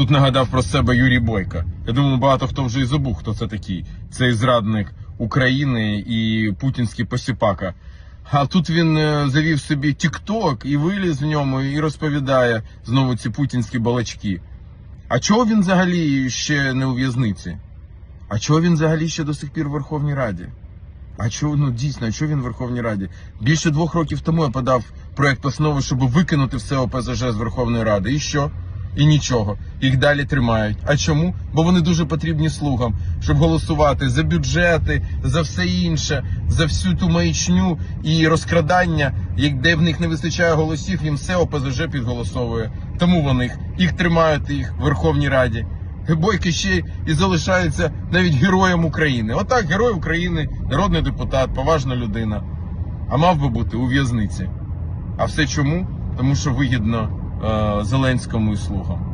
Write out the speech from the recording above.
Тут нагадав про себе Юрій Бойко. Я думаю, багато хто вже і забув, хто це такий. Цей зрадник України і путінський посіпака. А тут він е, завів собі Тік-Ток і виліз в ньому і розповідає знову ці путінські балачки. А чого він взагалі ще не у в'язниці? А чого він взагалі ще до сих пір в Верховній Раді? А чого, ну дійсно, а чого він в Верховній Раді? Більше двох років тому я подав проект постанови, щоб викинути все ОПЗЖ з Верховної Ради. І що? І нічого. Їх далі тримають. А чому? Бо вони дуже потрібні слугам, щоб голосувати за бюджети, за все інше, за всю ту маячню і розкрадання, як де в них не вистачає голосів, їм все ОПЗЖ підголосовує. Тому вони їх, тримають їх в Верховній Раді. Бойко ще і залишається навіть героєм України. Отак, герой України, народний депутат, поважна людина. А мав би бути у в'язниці. А все чому? Тому що вигідно Зеленському і слугам.